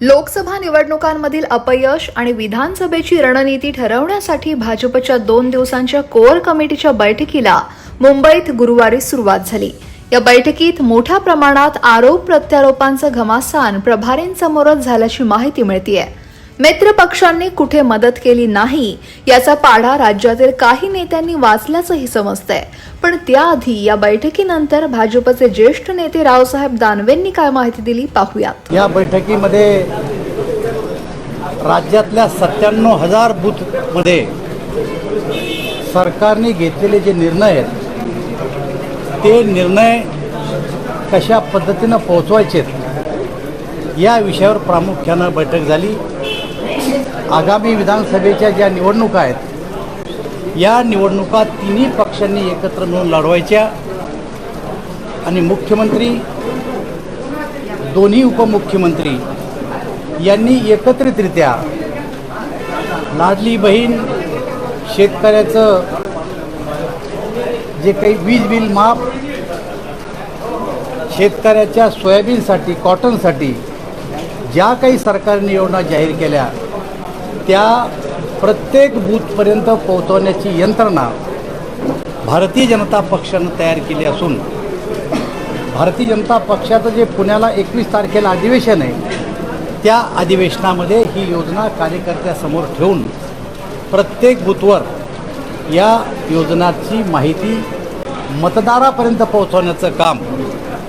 लोकसभा निवडणुकांमधील अपयश आणि विधानसभेची रणनीती ठरवण्यासाठी भाजपच्या दोन दिवसांच्या कोअर कमिटीच्या बैठकीला मुंबईत गुरुवारी सुरुवात झाली. या बैठकीत मोठ्या प्रमाणात आरोप प्रत्यारोपांचं घमासान प्रभारींसमोरच झाल्याची माहिती मिळतीये. मित्र पक्षांनी कुठे मदत केली नाही याचा पाढा राज्यातील काही नेत्यांनी वाचल्याचंही समजतंय. पण त्याआधी या बैठकीनंतर भाजपचे ज्येष्ठ नेते रावसाहेब दानवेंनी काय माहिती दिली पाहूयात. या बैठकीमध्ये राज्यातल्या सत्त्याण्णव हजार बूथमध्ये सरकारने घेतलेले जे निर्णय आहेत ते निर्णय कशा पद्धतीनं पोहोचवायचे या विषयावर प्रामुख्यानं बैठक झाली. आगामी विधानसभेच्या ज्या निवडणुका आहेत या निवडणुका तिन्ही पक्षांनी एकत्र मिळून लढवायच्या. आणि मुख्यमंत्री दोन्ही उपमुख्यमंत्री यांनी एकत्रितरित्या लाडली बहीण शेतकऱ्याचं जे काही वीज बिल माफ शेतकऱ्याच्या सोयाबीनसाठी कॉटनसाठी ज्या काही सरकारने योजना जाहीर केल्या त्या प्रत्येक बूथपर्यंत पोहोचवण्याची यंत्रणा भारतीय जनता पक्षानं तयार केली असून भारतीय जनता पक्षाचं जे पुण्याला एकवीस तारखेला अधिवेशन आहे त्या अधिवेशनामध्ये ही योजना कार्यकर्त्यासमोर ठेवून प्रत्येक बूथवर या योजनाची माहिती मतदारापर्यंत पोहोचवण्याचं काम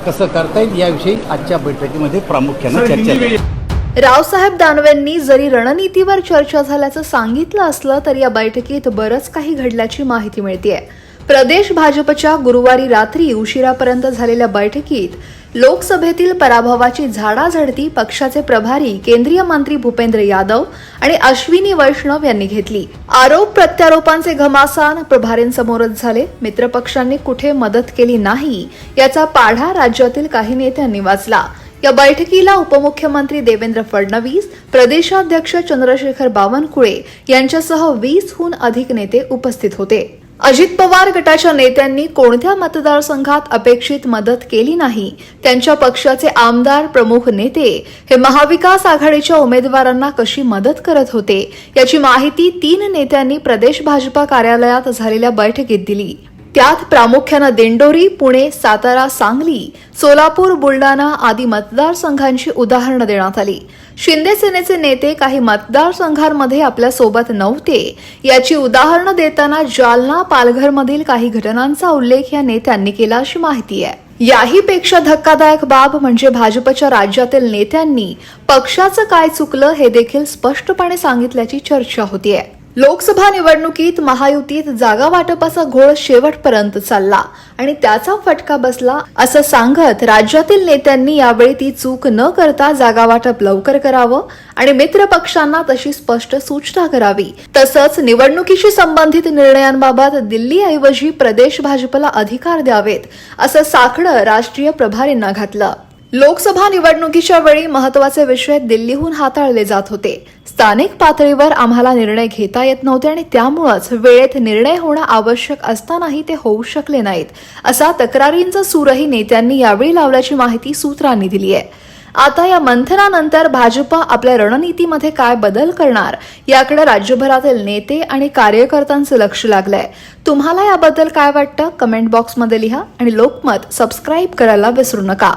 कसं करता येईल याविषयी आजच्या बैठकीमध्ये प्रामुख्यानं चर्चा रावसाहेब दानवेंनी जरी रणनीतीवर चर्चा झाल्याचं सांगितलं असलं तरी या बैठकीत बरंच काही घडल्याची माहिती मिळतीये. प्रदेश भाजपच्या गुरुवारी रात्री उशिरापर्यंत झालेल्या बैठकीत लोकसभेतील पराभवाची झाडाझडती पक्षाचे प्रभारी केंद्रीय मंत्री भूपेंद्र यादव आणि अश्विनी वैष्णव यांनी घेतली. आरोप प्रत्यारोपांचे घमासान प्रभारींसमोरच झाले. मित्रपक्षांनी कुठे मदत केली नाही याचा पाढा राज्यातील काही नेत्यांनी वाचला. या बैठकीला उपमुख्यमंत्री देवेंद्र फडणवीस प्रदेशाध्यक्ष चंद्रशेखर बावनकुळे यांच्यासह वीसहून अधिक नेते उपस्थित होते. अजित पवार गटाच्या नेत्यांनी कोणत्या मतदारसंघात अपेक्षित मदत केली नाही त्यांच्या पक्षाचे आमदार प्रमुख नेते हे महाविकास आघाडीच्या उमेदवारांना कशी मदत करत होते याची माहिती तीन नेत्यांनी प्रदेश भाजपा कार्यालयात झालेल्या बैठकीत दिली. त्यात प्रामुख्यानं दिंडोरी पुणे सातारा सांगली सोलापूर बुलडाणा आदी मतदारसंघांची उदाहरणं देण्यात आली. शिंदे सेनेचे नेते काही मतदारसंघांमध्ये आपल्यासोबत नव्हते. याची उदाहरणं देताना जालना पालघरमधील काही घटनांचा उल्लेख या नेत्यांनी केला अशी माहिती आहे. याहीपेक्षा धक्कादायक बाब म्हणजे भाजपच्या राज्यातील नेत्यांनी पक्षाचं काय चुकलं हे देखील स्पष्टपणे सांगितल्याची चर्चा होतीये. लोकसभा निवडणुकीत महायुतीत जागा वाटपाचा घोळ शेवटपर्यंत चालला आणि त्याचा फटका बसला असं सांगत राज्यातील नेत्यांनी यावेळी ती चूक न करता जागा वाटप लवकर करावं आणि मित्र पक्षांना तशी स्पष्ट सूचना करावी. तसंच निवडणुकीशी संबंधित निर्णयांबाबत दिल्लीऐवजी प्रदेश भाजपला अधिकार द्यावेत असं साकडं राष्ट्रीय प्रभारींना घातलं. लोकसभा निवडणुकीच्या वेळी महत्त्वाचे विषय दिल्लीहून हाताळले जात होते. स्थानिक पातळीवर आम्हाला निर्णय घेता येत नव्हते आणि त्यामुळंच वेळेत निर्णय होणं आवश्यक असतानाही ते होऊ शकले नाहीत. असा तक्रारींचा सूरही नेत्यांनी यावेळी लावल्याची माहिती सूत्रांनी दिली आहे. आता या मंथनानंतर भाजपा आपल्या रणनीतीमध्ये काय बदल करणार याकडे राज्यभरातील नेते आणि कार्यकर्त्यांचं लक्ष लागलंय. तुम्हाला याबद्दल काय वाटतं? कमेंट बॉक्समध्ये लिहा आणि लोकमत सबस्क्राईब करायला विसरू नका.